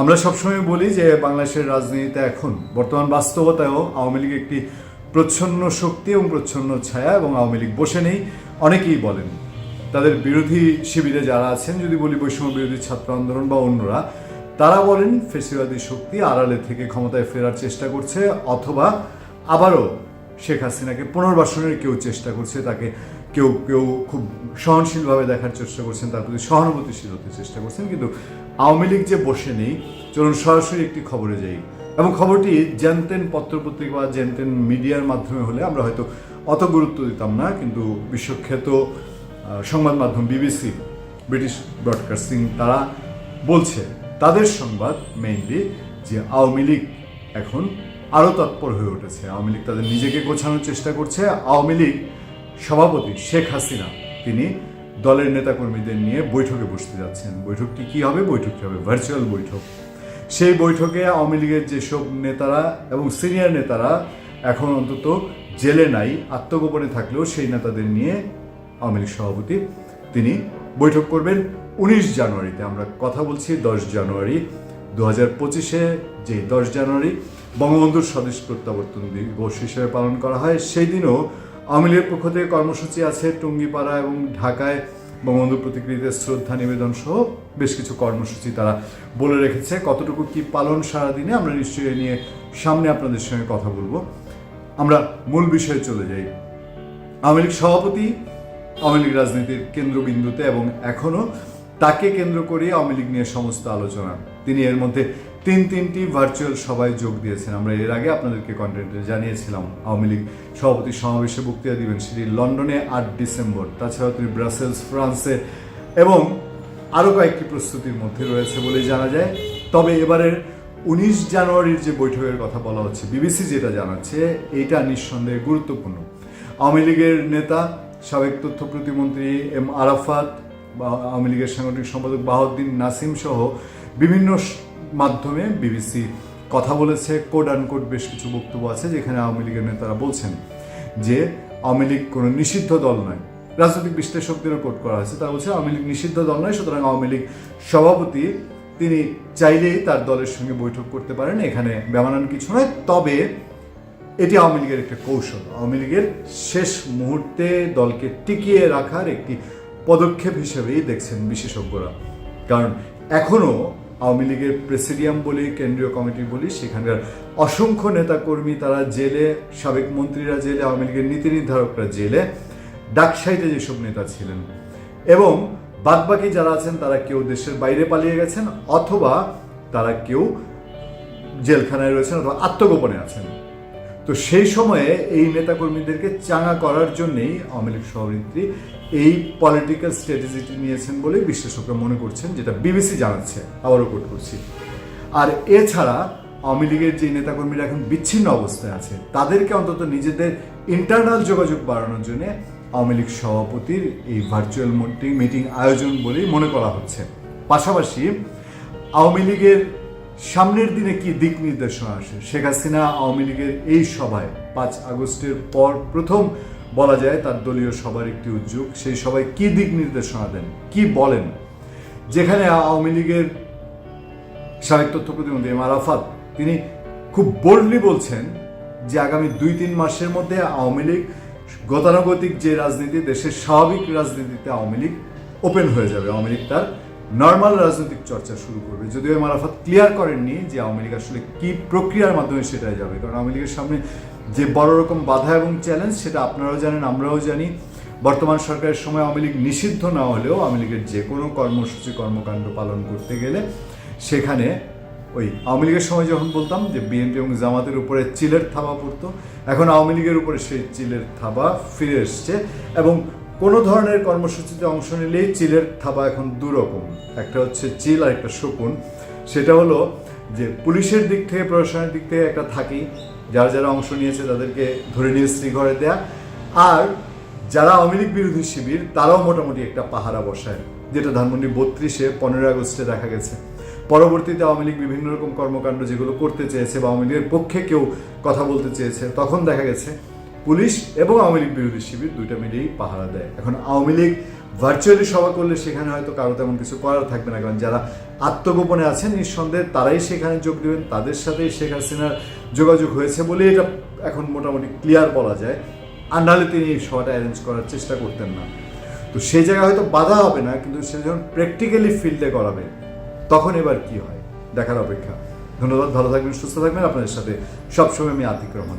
আমরা সবসময় বলি যে বাংলাদেশের রাজনীতিতে এখন বর্তমান বাস্তবতায়ও আওয়ামী লীগ একটি প্রচ্ছন্ন শক্তি এবং প্রচ্ছন্ন ছায়া এবং আওয়ামী লীগ বসে নেই। অনেকেই বলেন, তাদের বিরোধী শিবিরে যারা আছেন, যদি বলি বৈষম্য বিরোধী ছাত্র আন্দোলন বা অন্যরা, তারা বলেন ফেসিবাদী শক্তি আড়ালে থেকে ক্ষমতায় ফেরার চেষ্টা করছে, অথবা আবারও শেখ হাসিনাকে পুনর্বাসনের কেউ চেষ্টা করছে তাকে কেউ কেউ খুব সহনশীলভাবে দেখার চেষ্টা করছেন, তার প্রতি সহানুভূতিশীল হতে চেষ্টা করছেন, কিন্তু আওয়ামী লীগ যে বসে নেই, চলুন সরাসরি একটি খবরে যাই। এবং খবরটি জেনতেন পত্রপত্রিকা বা জেনতেন মিডিয়ার মাধ্যমে হলে আমরা হয়তো অত গুরুত্ব দিতাম না, কিন্তু বিশ্বখ্যাত সংবাদ মাধ্যম বিবিসি, ব্রিটিশ ব্রডকাস্টিং, তারা বলছে, তাদের সংবাদ মেইনলি যে আওয়ামী লীগ এখন আরও তৎপর হয়ে উঠেছে। আওয়ামী লীগ তাদের নিজেকে গোছানোর চেষ্টা করছে। আওয়ামী লীগ সভাপতি শেখ হাসিনা, তিনি দলের নেতাকর্মীদের নিয়ে বৈঠকে বসতে যাচ্ছেন। বৈঠকটি কি হবে? বৈঠকটি হবে? ভার্চুয়াল বৈঠক। সেই বৈঠকে আওয়ামী লীগের যেসব নেতারা এবং সিনিয়র নেতারা এখন অন্তত জেলে নাই, আত্মগোপনে থাকলেও সেই নেতাদের নিয়ে আওয়ামী লীগ সভাপতি তিনি বৈঠক করবেন উনিশ জানুয়ারিতে। আমরা কথা বলছি দশ জানুয়ারি দু হাজার পঁচিশে, যে দশ জানুয়ারি বঙ্গবন্ধুর স্বদেশ প্রত্যাবর্তন দিবস হিসেবে পালন করা হয়। সেই দিনও আওয়ামী লীগের পক্ষ থেকে কর্মসূচি আছে টুঙ্গিপাড়া এবং ঢাকায় বঙ্গবন্ধু প্রতিকৃতিতে শ্রদ্ধা নিবেদন সহ বেশ কিছু কর্মসূচি তারা বলে রেখেছে। কতটুকু কি পালন সারাদিনে আমরা নিশ্চয়ই নিয়ে সামনে আপনাদের সঙ্গে কথা বলব। আমরা মূল বিষয়ে চলে যাই। আওয়ামী লীগ সভাপতি, আওয়ামী লীগ রাজনীতির কেন্দ্রবিন্দুতে এবং এখনও তাকে কেন্দ্র করে আওয়ামী লীগ নিয়ে সমস্ত আলোচনা। তিনি এর মধ্যে তিন তিনটি ভার্চুয়াল সভায় যোগ দিয়েছেন। আমরা এর আগে আপনাদেরকে কন্টেন্টে জানিয়েছিলাম, আওয়ামী লীগ সভাপতি সমাবেশে বক্তৃতা দিবেন সেটি লন্ডনে আট ডিসেম্বর, তাছাড়াও তিনি ব্রাসেলস, ফ্রান্সে এবং আরও কয়েকটি প্রস্তুতির মধ্যে রয়েছে বলে জানা যায়। তবে এবারের উনিশ জানুয়ারির যে বৈঠকের কথা বলা হচ্ছে, বিবিসি যেটা জানাচ্ছে, এটা নিঃসন্দেহে গুরুত্বপূর্ণ। আওয়ামী লীগের নেতা, সাবেক তথ্য প্রতিমন্ত্রী এম আরাফাত আওয়ামী লীগের সাংগঠনিক সম্পাদক বাহাউদ্দিন নাসিম সহ বিভিন্ন মাধ্যমে বিবিসি কথা বলেছে কোড আনকোড বেশ কিছু বক্তব্য আছে যেখানে আওয়ামী লীগের নেতারা বলছেন যে আওয়ামী লীগ কোনো নিষিদ্ধ দল নয়। রাজনৈতিক বিশ্লেষকদেরও কোট করা হয়েছে, তারা বলছে আওয়ামী লীগ নিষিদ্ধ দল নয়, সুতরাং আওয়ামী লীগ সভাপতি তিনি চাইলেই তার দলের সঙ্গে বৈঠক করতে পারেন, এখানে বেমানান কিছু নয়, তবে এটি আওয়ামী লীগের একটা কৌশল। আওয়ামী লীগের শেষ মুহূর্তে দলকে টিকিয়ে রাখার একটি পদক্ষেপ হিসেবেই দেখছেন বিশেষজ্ঞরা। কারণ এখনও আওয়ামী লীগের প্রেসিডিয়াম বলি, কেন্দ্রীয় কমিটি বলি, সেখানকার অসংখ্য নেতাকর্মী তারা জেলে, সাবেক মন্ত্রীরা জেলে, আওয়ামী লীগের নীতি নির্ধারকরা জেলে ডাকসাইতে যেসব নেতা ছিলেন। এবং বাদবাকি যারা আছেন, তারা কেউ দেশের বাইরে পালিয়ে গেছেন, অথবা তারা কেউ জেলখানায় রয়েছেন অথবা আত্মগোপনে আছেন। তো সেই সময়ে এই নেতাকর্মীদেরকে চাঙা করার জন্যেই আওয়ামী লীগ সভানেত্রী এই পলিটিক্যাল স্ট্র্যাটেজিটি নিয়েছেন বলেই বিশ্লেষকরা মনে করছেন, যেটা বিবিসি জানাচ্ছে। আবারও কোট করছি। আর এছাড়া আওয়ামী লীগের যে নেতাকর্মীরা এখন বিচ্ছিন্ন অবস্থায় আছে, তাদেরকে অন্তত নিজেদের ইন্টারনাল যোগাযোগ বাড়ানোর জন্য আওয়ামী লীগ সভাপতির এই ভার্চুয়াল মিটিং মিটিং আয়োজন বলেই মনে করা হচ্ছে। পাশাপাশি আওয়ামী লীগের সামনের দিনে কি দিক নির্দেশনা আসে? শেখ হাসিনা আওয়ামী লীগের এই সভায় পাঁচ আগস্টের পর প্রথম বলা যায় তার দলীয় সবার একটি উদ্যোগ। সেই সবাই কি দিক নির্দেশনা দেন? কি বলেন? যেখানে আওয়ামী লীগের সাবেক তথ্য প্রতিমন্ত্রী এম আরাফাত তিনি খুব বোল্ডলি বলছেন যে আগামী দুই তিন মাসের মধ্যে আওয়ামী লীগ গতানুগতিক যে রাজনীতি, দেশের স্বাভাবিক রাজনীতিতে আওয়ামী লীগ ওপেন হয়ে যাবে। আওয়ামী লীগ তার নর্মাল রাজনৈতিক চর্চা শুরু করবে। যদিও এম আরাফাত ক্লিয়ার করেননি যে আওয়ামী লীগ আসলে কি প্রক্রিয়ার মাধ্যমে সেটাই যাবে। কারণ আওয়ামী লীগের সামনে যে বড় রকম বাধা এবং চ্যালেঞ্জ সেটা আপনারাও জানেন, আমরাও জানি। বর্তমান সরকারের সময় আওয়ামী লীগ নিষিদ্ধ না হলেও আওয়ামী লীগের যে কোনো কর্মসূচি, কর্মকাণ্ড পালন করতে গেলে সেখানে ওই আওয়ামী লীগের সময় যখন বলতাম যে বিএনপি এবং জামাতের উপরে চিলের থাবা পড়তো, এখন আওয়ামী লীগের উপরে সেই চিলের থাবা ফিরে এসছে এবং কোনো ধরনের কর্মসূচিতে অংশ নিলেই চিলের থাবা এখন দুরকম। একটা হচ্ছে চিল আর একটা শকুন। সেটা হলো যে পুলিশের দিক থেকে, প্রশাসনের দিক থেকে একটা থাকেই। যারা যারা অংশ নিয়েছে তাদেরকে ধরে নিয়ে শ্রীঘরে দেয়া। আর যারা আওয়ামী লীগ বিরোধী শিবির, তারাও মোটামুটি একটা পাহারা বসায়। যেটা ধানমন্ডি বত্রিশে পনেরোই আগস্টে দেখা গেছে। পরবর্তীতে আওয়ামী লীগ বিভিন্ন রকম কর্মকাণ্ড যেগুলো করতে চেয়েছে বা আওয়ামী লীগের পক্ষে কেউ কথা বলতে চেয়েছে, তখন দেখা গেছে পুলিশ এবং আওয়ামী লীগ বিরোধী শিবির দুইটা মিলিয়েই পাহারা দেয়। এখন আওয়ামী লীগ ভার্চুয়ালি সভা করলে সেখানে হয়তো কারও তেমন কিছু করার থাকবে না, কারণ যারা আত্মগোপনে আছেন, নিঃসন্দেহে তারাই সেখানে যোগ দেবেন, তাদের সাথেই শেখ হাসিনার যোগাযোগ হয়েছে বলে এটা এখন মোটামুটি ক্লিয়ার বলা যায়। আর নাহলে তিনি এই সভাটা অ্যারেঞ্জ করার চেষ্টা করতেন না। তো সেই জায়গায় হয়তো বাধা হবে না, কিন্তু সে যখন প্র্যাকটিক্যালি ফিল্ডে করাবে তখন এবার কি হয়? দেখার অপেক্ষা। ধন্যবাদ, ভালো থাকবেন, সুস্থ থাকবেন। আপনাদের সাথে সবসময় আমি আতিক রহমান